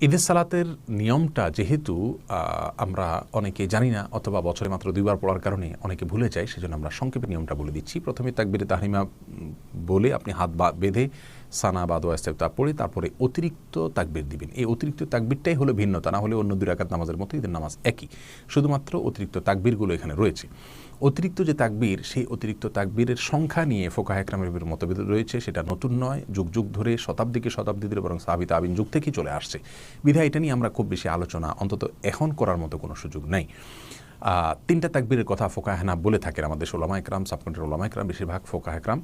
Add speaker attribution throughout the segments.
Speaker 1: ঈদের সালাতের নিয়মটা যেহেতু আমরা অনেকে জানি না অথবা বছরে মাত্র দুইবার পড়ার কারণে অনেকে ভুলে যায় সেজন্য আমরা সংক্ষেপে নিয়মটা বলে দিচ্ছি। প্রথমে তাকবিরে তাহরিমা উম, বলে আপনি হাত বা বেঁধে সানা বা দোয়া ইস্তেফতা পড়ে, তারপরে অতিরিক্ত তাকবির দিবেন। এই অতিরিক্ত তাকবিরটাই হলো ভিন্নতা, না হলে অন্য দুই রাকাত নামাজের মতো ঈদের নামাজ একই। শুধুমাত্র অতিরিক্ত তাকবিরগুলো এখানে রয়েছে। অতিরিক্ত যে তাকবীর, সেই অতিরিক্ত তাকবীরের সংখ্যা নিয়ে ফোকা একরামের মতভেদ রয়েছে, সেটা নতুন নয়, যুগ যুগ ধরে শতাব্দীকে শতাব্দী ধরে বরং সাহাবিত আবিন যুগ থেকেই চলে আসছে। বিধায় এটা নিয়ে আমরা খুব বেশি আলোচনা অন্তত এখন করার মতো কোনো সুযোগ নেই। তিনটা তাকবীরের কথা ফোকা হেনা বলে থাকেন আমাদের ওলামা একরাম সাবকন্টের ওলামা একরাম, বেশিরভাগ ফোকা একরাম।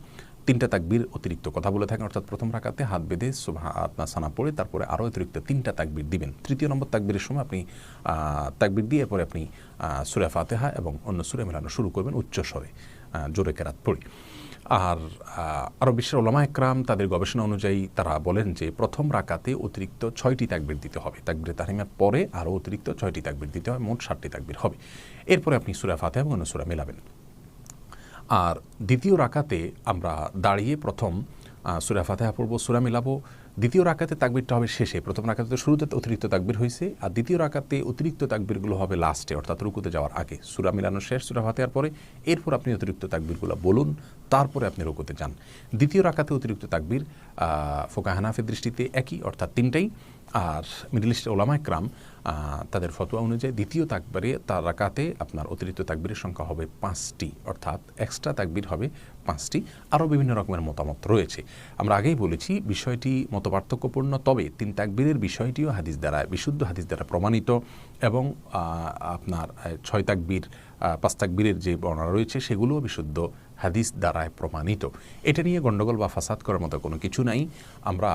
Speaker 1: তিনটা তাকবীর অতিরিক্ত কথা বলে থাকেন, অর্থাৎ প্রথম রাকাতে হাত বেঁধে আপনার সানা পড়ে, তারপরে আরও অতিরিক্ত তিনটা তাকবীর দিবেন। তৃতীয় নম্বর তাকবীরের সময় আপনি তাকবির দিয়ে এরপরে আপনি সুরে ফাতেহা এবং অন্য সুরে মেলানো শুরু করবেন উচ্চস্বরে জোরে কেরাত পড়ি। আর আরও বিশ্বের ওলামা একরাম তাদের গবেষণা অনুযায়ী তারা বলেন যে প্রথম রাকাতে অতিরিক্ত ছয়টি তাকবির দিতে হবে। তাকবির তাহিমের পরে আরও অতিরিক্ত ছয়টি তাকবির দিতে হবে মোট ষাটটি তাকবির হবে। এরপরে আপনি সুরা ফাতে এবং অন্য সুরা মেলাবেন। আর দ্বিতীয় রাকাতে আমরা দাঁড়িয়ে প্রথম সুরা ফাতেহা পড়ব, সুরা মিলাবো। দ্বিতীয় রাকাতে তাকবিরটা হবে শেষে। প্রথম রাকাতে শুরুতে অতিরিক্ত তাকবির হয়েছে আর দ্বিতীয় রাকাতে অতিরিক্ত তাকবিরগুলো হবে লাস্টে, অর্থাৎ রুকুতে যাওয়ার আগে। সুরা মিলানো শেষ, সুরা ফাতেহার পরে, এরপর আপনি অতিরিক্ত তাকবিরগুলো বলুন, তারপরে আপনি রুকুতে যান। দ্বিতীয় রাকাতে অতিরিক্ত তাকবির ফোকা হানাফের দৃষ্টিতে একই, অর্থাৎ তিনটাই। আর মিডল ইস্টের ওলামা একরাম তাদের ফতোয়া অনুযায়ী দ্বিতীয় তাকবারে তার রাকাতে আপনার অতিরিক্ত তাকবিরের সংখ্যা হবে পাঁচটি, অর্থাৎ এক্সট্রা তাকবির হবে পাঁচটি, আরও বিভিন্ন রকমের মতামত রয়েছে। আমরা আগেই বলেছি, বিষয়টি মতপার্থক্যপূর্ণ, তবে তিন তাকবীরের বিষয়টিও হাদিস দ্বারা, বিশুদ্ধ হাদিস দ্বারা প্রমাণিত এবং আপনার ছয় তাকবীর পাঁচ তাকবীরের যে বর্ণনা রয়েছে, সেগুলোও বিশুদ্ধ হাদিস দ্বারায় প্রমাণিত। এটা নিয়ে গণ্ডগোল বা ফাসাদ করার মতো কোনো কিছু নাই। আমরা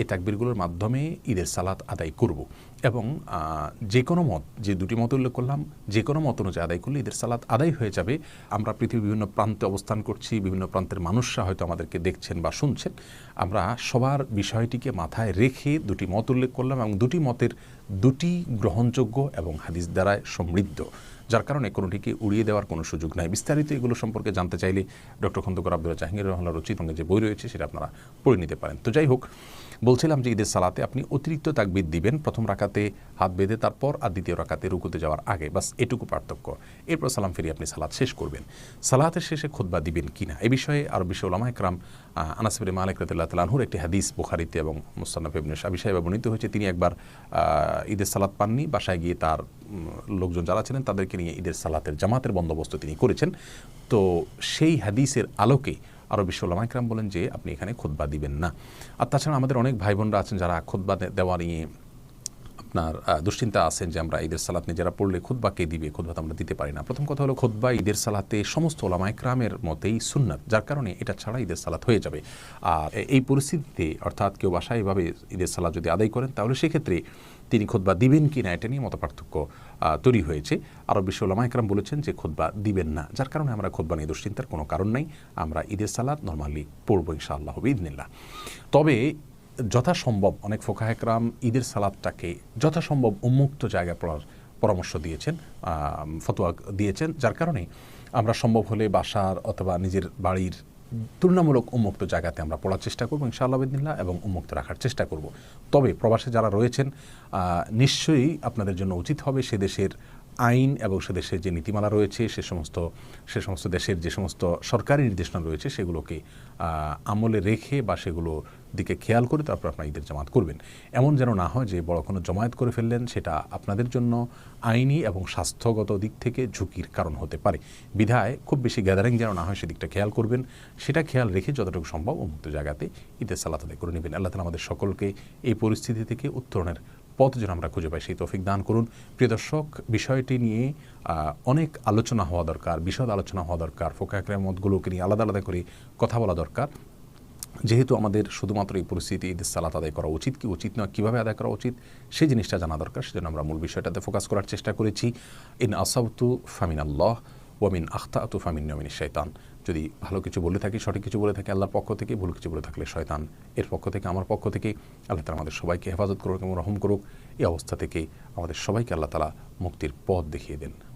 Speaker 1: এ তাকবীরগুলোর মাধ্যমে ঈদের সালাত আদায় করব। এবং যে কোনো মত, যে দুটি মত উল্লেখ করলাম যে কোনো মত অনুযায়ী আদায় করলে ঈদের সালাত আদায় হয়ে যাবে। আমরা পৃথিবীর বিভিন্ন প্রান্তে অবস্থান করছি, বিভিন্ন প্রান্তের মানুষরা হয়তো আমাদেরকে দেখছেন বা শুনছেন। আমরা সবার বিষয়টিকে মাথায় রেখে দুটি মত উল্লেখ করলাম এবং দুটি মতের দুটি গ্রহণযোগ্য এবং হাদিস দ্বারায় সমৃদ্ধ, যার কারণে কোনোটিকে উড়িয়ে দেওয়ার কোনো সুযোগ নাই। বিস্তারিত এগুলো সম্পর্কে জানতে চাইলে ডক্টর খন্দকার আব্দুল জাহাঙ্গীর রহমানের রচিত যে বই রয়েছে সেটা আপনারা পড়ে নিতে পারেন। তো যাই হোক বলছিলাম যে ঈদের সালাতে আপনি অতিরিক্ত তাকবিদ দিবেন, প্রথম রাকাতে হাত বেঁধে, তারপর আর দ্বিতীয় রাকাতে রুকুতে যাওয়ার আগে, বাস এটুকু পার্থক্য। এরপর সালাম ফিরিয়ে আপনি সালাত শেষ করবেন। সালাতের শেষে খোদবা দিবেন কিনা এ বিষয়ে আরও বিশ্ব ওলামা একরাম আনাসিবির মালিক রতুল্লাহ তালাহুর একটি হাদিস বুখারিতে এবং মুস্তানফ ইবনে সাহেব বর্ণিত হয়েছে। তিনি একবার ঈদের সালাত পাননি, বাসায় গিয়ে তার লোকজন যারা ছিলেন তাদেরকে নিয়ে ঈদের সালাতের জামাতের বন্দোবস্ত তিনি করেছেন। তো সেই হাদিসের আলোকে আরও বিশ্ব ওলামাইকরাম বলেন যে আপনি এখানে খোদবা দিবেন না। আর তাছাড়া আমাদের অনেক ভাই বোনরা আছেন যারা খোদবা দেওয়া নিয়ে আপনার দুশ্চিন্তা আছেন যে আমরা ঈদের সালাত নিজেরা পড়লে খুদ্া কে দিবে খুদ্া আমরা দিতে পারি না। প্রথম কথা হলো খুদ্া ঈদের সালাতে সমস্ত ওলামায় ক্রামের মতেই সুন্নাত, যার কারণে এটা ছাড়া ঈদের সালাত হয়ে যাবে। আর এই পরিস্থিতিতে অর্থাৎ কেউ বাসায় এভাবে ঈদের সালাত যদি আদায় করেন, তাহলে সেক্ষেত্রে তিনি খুদ্া দিবেন কি না, এটা নিয়ে মত পার্থক্য তৈরি হয়েছে। আরও বিশ্ব ওলামা একরাম বলেছেন যে খুদ্া দিবেন না, যার কারণে আমরা খুদ্া নিয়ে দুশ্চিন্তার কোনো কারণ নাই। আমরা ঈদের সালাদ নর্মালি পড়ব ইনশাআল্লাহ ইদনিল্লাহ তবে যথাসম্ভব অনেক ফোকা একরাম ঈদের সালাদটাকে যথাসম্ভব উন্মুক্ত জায়গায় পড়ার পরামর্শ দিয়েছেন ফতোয়া দিয়েছেন, যার কারণে আমরা সম্ভব হলে বাসার অথবা নিজের বাড়ির তুলনামূলক উন্মুক্ত জায়গাতে আমরা পড়ার চেষ্টা করব ইনশাআল্লাহ বিদিল্লা এবং উন্মুক্ত রাখার চেষ্টা করব। তবে প্রবাসে যারা রয়েছেন নিশ্চয়ই আপনাদের জন্য উচিত হবে সে দেশের আইন এবং সে দেশের যে নীতিমালা রয়েছে, সে সমস্ত সে সমস্ত দেশের যে সমস্ত সরকারি নির্দেশনা রয়েছে, সেগুলোকে আমলে রেখে বা সেগুলো দিকে খেয়াল করে তারপর আপনার ঈদের জামাত করবেন। এমন যেন না হয় যে বড় কোনো জমায়েত করে ফেললেন, সেটা আপনাদের জন্য আইনি এবং স্বাস্থ্যগত দিক থেকে ঝুঁকির কারণ হতে পারে। বিধায় খুব বেশি গ্যাদারিং যেন না হয় সেদিকটা খেয়াল করবেন। সেটা খেয়াল রেখে যতটুকু সম্ভব উন্মুক্ত জায়গাতে ঈদের সালাত করে নেবেন। আল্লাহ তালা আমাদের সকলকে এই পরিস্থিতি থেকে উত্তরণের পথ যেন আমরা খুঁজে পাই, সেই তৌফিক দান করুন। প্রিয় দর্শক, বিষয়টি নিয়ে অনেক আলোচনা হওয়া দরকার, বিশদ আলোচনা হওয়া দরকার ফোকাকের মতগুলোকে নিয়ে আলাদা আলাদা করে কথা বলা দরকার। যেহেতু আমাদের শুধুমাত্র এই পরিস্থিতি, ঈদের সালাত আদায় করা উচিত কি, উচিত নয়, কীভাবে আদায় করা উচিত, সেই জিনিসটা জানা দরকার, সেজন্য আমরা মূল বিষয়টাতে ফোকাস করার চেষ্টা করেছি। ইন আসাউতু ফামিন আল্লাহ ওয়ামিন আখতা আতু ফামিন নমিন শৈতান যদি ভালো কিছু বলে থাকি, সঠিক কিছু বলে থাকি, আল্লাহর পক্ষ থেকে, ভুল কিছু বলে থাকলে শয়তান এর পক্ষ থেকে, আমার পক্ষ থেকে, আল্লাহ তালা আমাদের সবাইকে হেফাজত করুক এবং রহম করুক। এই অবস্থা থেকে আমাদের সবাইকে আল্লাহ তালা মুক্তির পথ দেখিয়ে দেন।